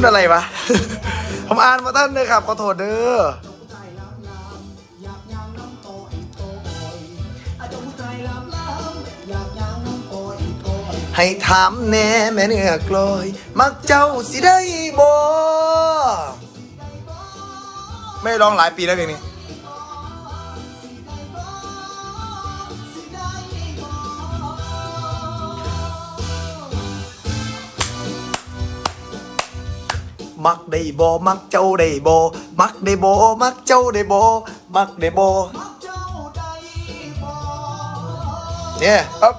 คุณอะไรวะ ผมอ่านมาท่านเลยครับขอโทษเด้อให้ถามแน่แม่เนื้อกลอย มักเจ้าสิได้บ่ไม่ร้องหลายปีแล้วเพลงนี้ มักได้บ่มักเจ้าได้บ่มักได้บ่มักเจ้าได้บ่มักได้บ่เนี่ยครับ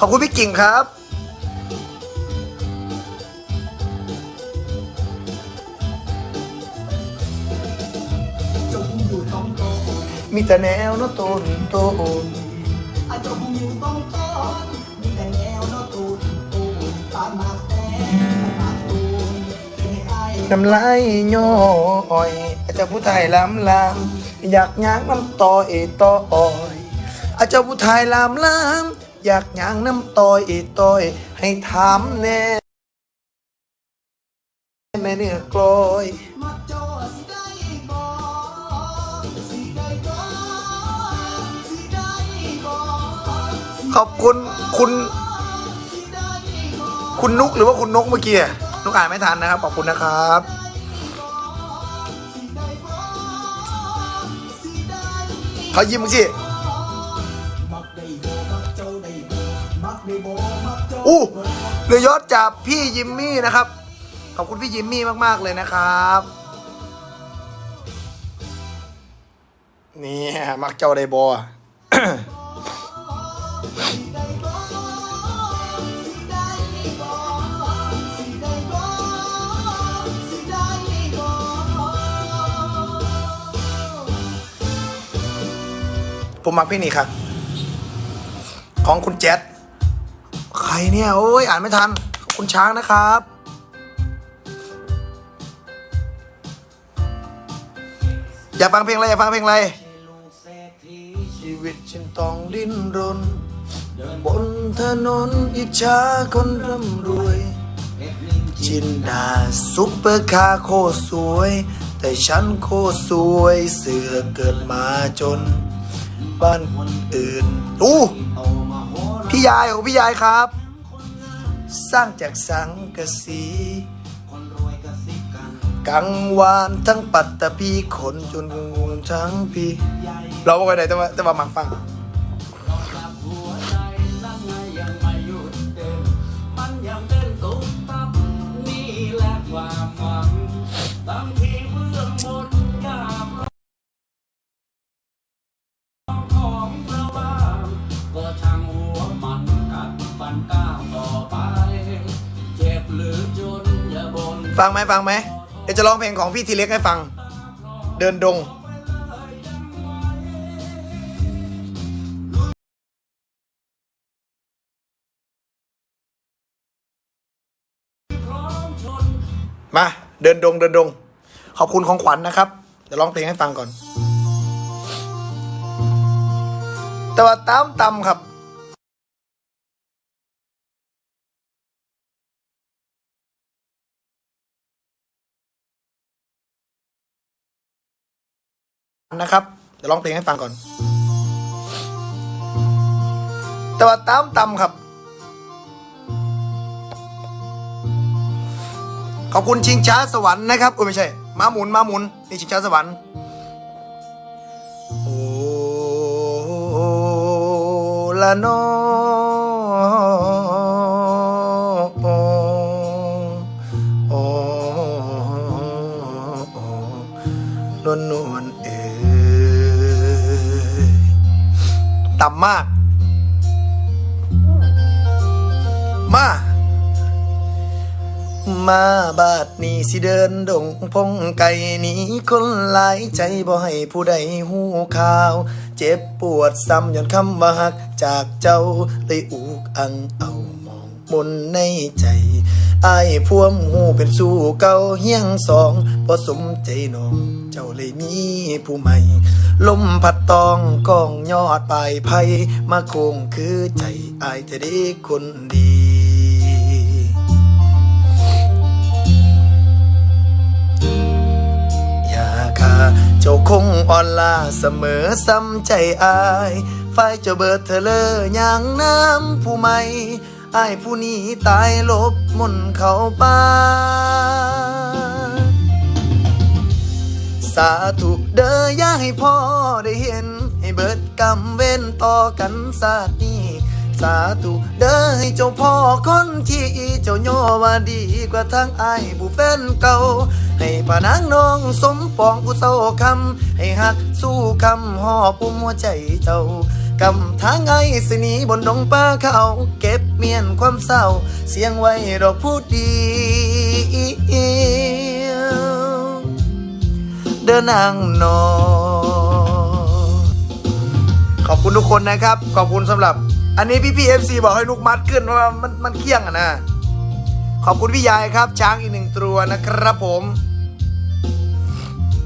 ขอบคุณพี่กิ่งครับ มีแต่แนวโนต้นต้นอาจจะคงอยู่ต้องต้น นตามมาแต่มาตูนให้อายน้ำลายย่อยอาจจะผู้ไทยลำลำอยากย่างน้ำต่อเอต่อยอาจจะผู้ไทยลำลำอยากย่างน้ำต่อเอต่อยให้ถามแน่แม่เนื้อกลอยมักเจ้าสิได้บ่สิได้บ่สิได้บ่ขอบคุณคุณสิได้บ่ คุณนุกหรือว่าคุณนกเมื่อกี้นุกอ่านไม่ทันนะครับขอบคุณนะครับ เขายิ้มสิมักได้บ่มักเจ้าได้บ่มักได้บ่มักเจ้าอู้เรือยอดจากพี่ยิมมี่นะครับ ขอบคุณพี่ยิมมี่มาก ๆ เลยนะครับนี่มักเจ้าไดบอ ผมมักพี่นี่ครับ ของคุณแจ๊ดใครเนี่ยโอ้ยอ่านไม่ทันขอบคุณช้างนะครับ อยากฟังเพลงอะไรอยากฟังเพลงอะไรชีวิตฉันต้องดิ้นรนบนถนนอิจฉาคนร่ำรวย จินดาซุปเปอร์คาร์โคสวย แต่ฉันโคสวยเสือเกิดมาจน บ้านคนอื่นอู้พี่ยายของพี่ยายครับ สร้างจากสังกะสีกังวานทั้งปัตตภีขนจนงวลทั้งพีเราไปไหนแต่ว่าแต่ว่ามักฟังมันยังเต้นตุ๊บตับนี่แหละความหวัง ฟังไหมฟังไหมเดี๋ยวจะร้องเพลงของพี่ทีเล็กให้ฟัง เดินดงมาเดินดงเดินดง ขอบคุณของขวัญนะครับเดี๋ยวร้องเพลงให้ฟังก่อน แต่ว่าตามตำครับ นะครับเดี๋ยวร้องเพลงให้ฟังก่อน แต่ว่าตามตำครับ ขอบคุณชิงช้าสวรรค์นะครับโอ้ยไม่ใช่มาหมุนมาหมุนนี่ชิงช้าสวรรค์โอ้ละน มาบาดนี้สิเดินดงพงไก่หนี้คนหลายใจบ่ให้ผู้ใดหูข่าว เจ็บปวดซ้ำย้อนคำว่าหักจากเจ้าเลยอุกอังเอามองมนในใจอายพวมหูเป็นสู่เก่าเฮียงสองบ่สมใจน้อง เจ้าเลยมีผู้ใหม่ ลมพัดตองกองยอดปลายไผ่มาโคงคือใจอายจะได้คนดี อ่อนลาเสมอซ้ำใจอายฝ่ายเจ้าเบิดเธอเลยอย่างน้ำผู้ใหม่อายผู้นี้ตายลบมนเขาป่าสาธุเด้ออย่าให้พ่อได้เห็น ให้เบิดกรรมเว้นต่อกันสาดนี้ สาธุเด้อให้เจ้าพ่อคนที่ โยว่าดีกว่าทางอายผู้แฟนเก่า ให้ปานางน้องสมปองผู้เศร้าคำ ให้หักสู้คำหอบปุ่มหัวใจเจ้ากำทางไงสนีบนดงป่าเขา เก็บเมียนความเศร้า เสียงไว้ดอกพูดดี เดินนางนอขอบคุณทุกคนนะครับ ขอบคุณสำหรับ อันนี้พี่พีเอฟซีบอกให้ลูกมัดขึ้นเพราะว่ามันมันเคี่ยงอะนะ ขอบคุณพี่ยายครับ ช้างอีกหนึ่งตัวนะครับผม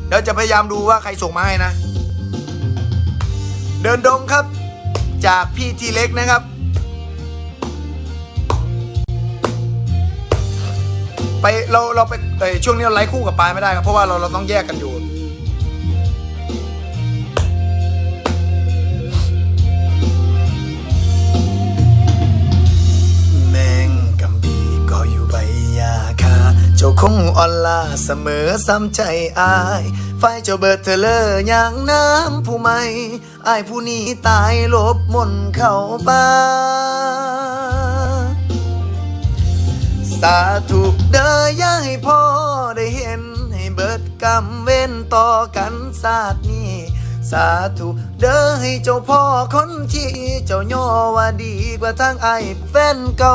เดี๋ยวจะพยายามดูว่าใครส่งมาให้นะ เดินดงครับ จากพี่ทีเล็กนะครับ ไปเราเราไปช่วงนี้เราไลฟ์คู่กับปายไม่ได้ครับเพราะว่าเราเราต้องแยกกันอยู่ อ่อนลาเสมอซ้ำใจอาย ไฟเจ้าเบิดเธอเลออย่างน้ำผู้ใหม่อายผู้นี้ตายลบมนเข้าป่าสาธุเด้ออย่าให้พ่อได้เห็น ให้เบิดกรรมเว้นต่อกันศาสตร์นี้สาธุเด้อให้เจ้าพ่อคนที่เจ้าย่อว่าดีกว่าทางไอ้ายแฟนเก่า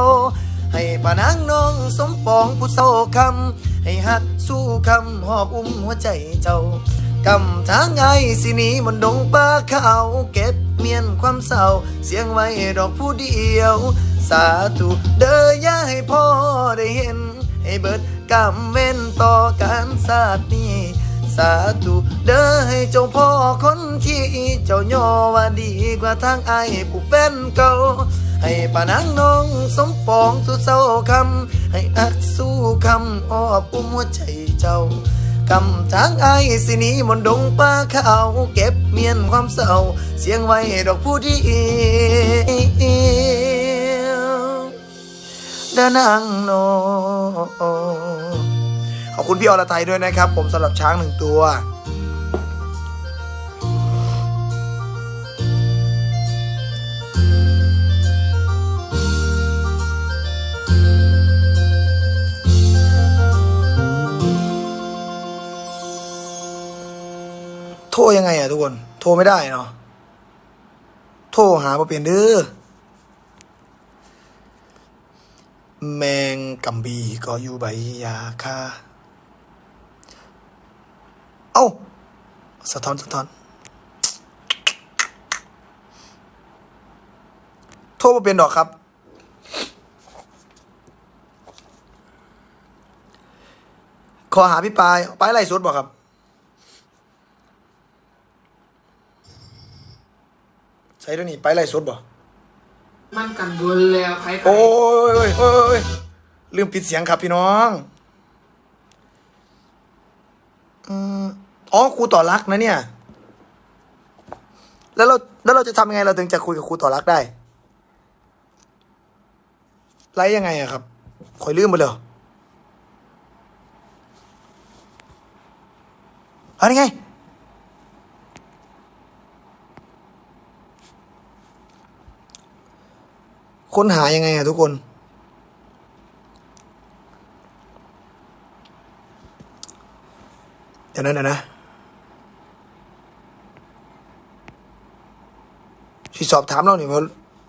ให้ปานางน้องสมปองผู้เศร้าคำ ให้หักสู้คำหอบอุ้มหัวใจเจ้ากำทางไงสินีมันดงป่าเขาเก็บเมียนความเศร้า เสียงไว้ดอกผู้เดียว สาธุเด้อย่าให้พ่อได้เห็น ให้เบิดกรรมเว้นต่อการศาสตร์นี้สาธุเด้อให้เจ้าพ่อคนที่เจ้าย่อว่าดีกว่าทางไอ้ผู้แฟนเก่าให้ปานางน้องสมปองสู่เศร้าคำ ให้อักสู้คำอ้อปุ่มหัวใจเจ้ากำทางไอายสินีมนดงป่าเขา เก็บเมียนความเศร้า เสียงไว้ดอกผู้ดียวเดินนางนขอบคุณพี่อรไทยด้วยนะครับ ผมสำหรับช้างหนึ่งตัว โทรยังไงอะทุกคน โทรไม่ได้เนาะโทรหามาเปลี่ยนเด้อแมงกัมบีก็อยู่ใบยาคาเอ้า สะท้อน สะท้อน โทรมาเป็นดอกครับ ขอหาพี่ปายปายไรสุดบอกครับ ใช้ตัวนี้ไปไรสุดบ่มันกันบนแล้วใครๆโอ้ยโอ้ยโอ้ยโอ้ยลืมปิดเสียงครับพี่น้องอืมอ๋อครูต่อรักนะเนี่ย แล้วเราแล้วเราจะทำยังไงเราถึงจะคุยกับครูต่อรักได้ไลฟ์ยังไงอะครับคอยลืมไปเลยเอันนี้ไง ค้นหายังไงอะทุกคน เดี๋ยวนั้นนะนะสิสอบถามเราเนี่ยว่า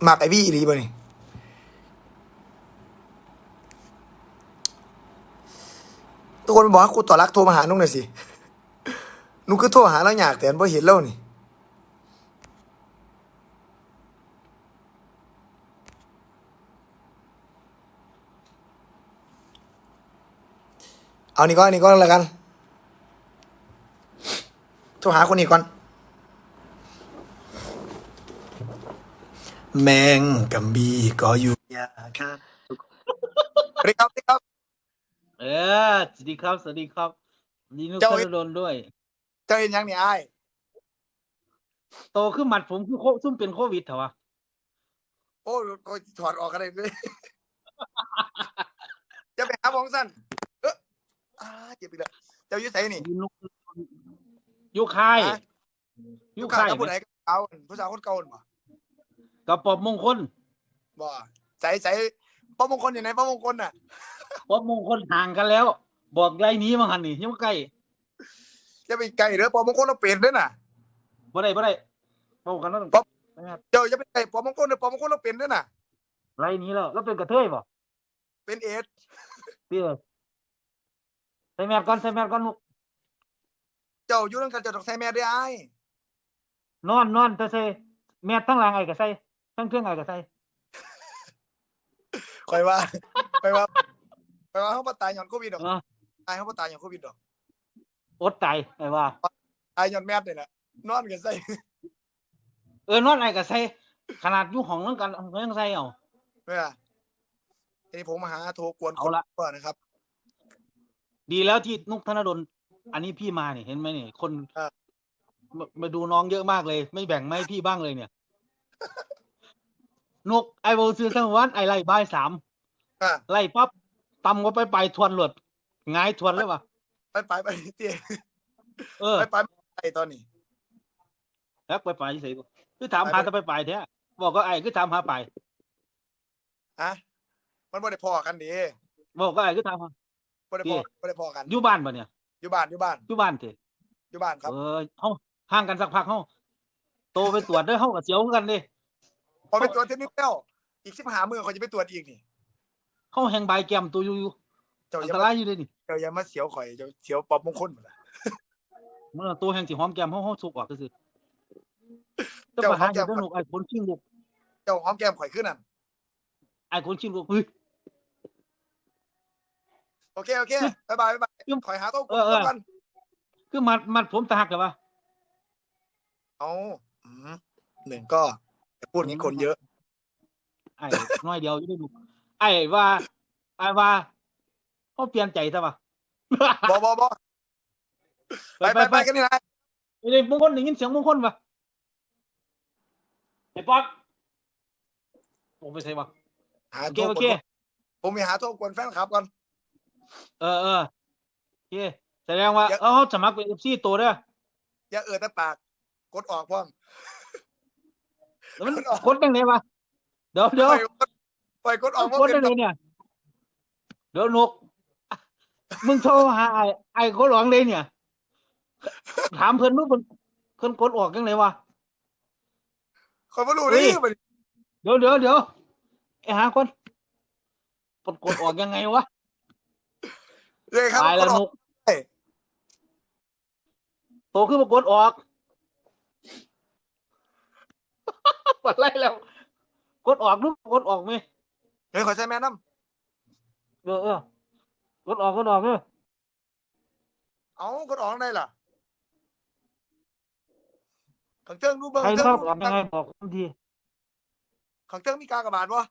มักไอวี่อีหลีบ่นี่ทุกคนบอกว่าครูต่อรักโทรมาหานุ่งหน่อยสินุ่งคือโทรหาแล้วอยากแต่พอเห็นแล้วนี่ เอานี่ก่อนอันนี่ก่อนแล้วกันโทรหาคนนี้ก่อน แมงกัมบีก็อยู่ยาค่ะสวัสดีครับสวัสดีครับ เออสวัสดีครับ สวัสดีครับดีนุกเจ้าธนดลด้วย เจ้าเห็นยังนี่ไอ้ายโตขึ้นหมัดผมคือโคซุ่มเป็นโควิดเหรอวะโอ้ก็ถอดออกกันเลย จะไปหาหมองสั้นเอออ่าเจ็บอีกแล้วเจ้าอยุ่ใส่นี่ดีนุกยุคายฮะยุลูกคาค้ายกับผู้ใดกับเขาผู้สาวคนเก่าบ่กับปอบมงคลบ่ใส่ใส่ป้อมงคลอยู่ไหนป้อมงคลน่ะปอบมงคลห่างกันแล้ว บอกไรนี้มาหันนี่ยังไม่ใกล้จะไปไกลเด้อป้อมงคลเราเปลี่ยนเด้อน่ะบ่ได้บ่ได้บอกกันว่าป๊อบนะครับเจ้าจะไปไกลป้อมงคลเด้อป้อมงคลเราเปลี่ยนเด้อน่ะไรนี้แล้วแล้วเป็นกระเทยบ่เป็นเอดเตี้ยใส่แมสก่อนใส่แมสก่อนลูกเจ้าอยู่นั่นกันเจ้าต้องใส่แมสได้ไอ้ายนอนนอนแต่ใส่แมสทั้งหลังไอ้ก็ใส่ทั้งเครื่องไอ้ก็ใส่คอยว่าคอยว่าคอยว่าเขาบ่ตายหย่อนโควิดดอกเออตายเขาบ่ตายหย่อนโควิดดอกอดใจไอ้ว่า ตายหย่อนแมสนี่แหละนอนกันใส่ เออนอนไอ้ก็ใส่ขนาดอยู่ห้องนั้นกันก็ยังใส่เอา เมื่อทีนี้ผมมาหาโทรกวนเอาคนละก่อนนะครับ ดีแล้วที่นุกธนดลอันนี้พี่มาเนี่ยเห็นไหมเนี่ยคนเออมามาดูน้องเยอะมากเลย ไม่แบ่งไม่ให้พี่บ้างเลยเนี่ย นกไอโวซื้อทั้งวันไอไล่บ่ายสามอะไล่ปั๊บตำก็ไปไปทวนหลดหงายทวนเลยวะไปไปไปเตี้ยเออไปไปไปตอนนี้ แล้วไปไปเฉยๆคือถามไปหาไปจะไปไปแท้บอกก็ไอ้คือถามหาไปอะมันบ่ได้พอกันดีบอกก็ไอ้คือถามหา บ่ได้พอบ่ได้พอกันอยู่บ้านปะเนี่ยอยู่บ้านอยู่บ้านอยู่บ้านเถอะอยู่บ้านครับเออเฮาห่างกันสักพักเฮาโตไปตรวจเด้อเฮากับเสียวกันเด้พอไปตรวจเทปนี้แล้วอีกสิบหามือเขาจะไปตรวจอีกนี่เฮาแหงใบายแก้มตัวอยู่อยู่เจ้าอัอนย่าตมารายอยู่เด้นี่เจ้าอย่ามาเสียวข่อยเจ้าเสียวปอบมงคลหมดละมันเอาตัวแห่งสิหอมแก้มเฮาเฮาสุกออกก็คือแต่เจ้าปัญหอหามอแก้ยู่มเด้อหนูไอ้คนชิงลูกเจ้าหอมแก้มข่อยขึ้นนั่นไอ้คนชิงลูกเฮ้ย โอเคโอเคบ๊ายบายบ๊ายบายอืมข่อยหาโต๊ะกเออเออกันคือมัดมัดผมตะหักเหรอวะเอาอืมหนึ่งก็อย่าพูดอย่างนี้คนเยอะ ไอ้น้อยเดียวอยู่เด้อลูกไอ้ว่าไอ้ว่าเฮาเปลี่ยนใจซะวะบอบอบอไปไปไปกันนี่นะไอ้นี่มงคลได้ยินเสียงมงคลปะไอ้ป๊อกผมไปใส่วะหาโอเคโต๊ะโอกเควนผมมีหาโต๊ะกวนแฟนคลับก่อน เออเออโอเคแสดงว่าเดี๋ยวเออสมัครเป็นเอฟซีตัวเด้ออย่าเออแต่ปาก กดออกพร้อมแล้วมันกดออกกดยังไงวะเดี๋ยวเดี๋ยวปล่อยกดปล่อยกดออกเพราะกดเป็ยันงไงเนี่ย เดี๋ยวนก มึงโทรหาไอ้ไอ้กดออกเลยเนี่ย ถามเพิ่นมึงเพิ่นเพิ่นกดออกยังไงวะ คนไม่รู้เฮ้นี่ยมันเดี๋ยวเดี๋ยวเดี๋ยวไอ้หาคนกดกดออกยังไงวะ เลยครับตายกแล้ดวออนกกได้โตขึ้นมากดออกปดไล่แล้ว กดออกนึกกดออกไหมเฮ้ยขอใช้แม่น้เออเออกดออกกดออกเออำเอากดออกได้ล่ะขังเติ้งดูเบิ้งใครเติ้งชอบดูออกยังไงบอกทันทีขังเติ้งมีกากระบาดวะ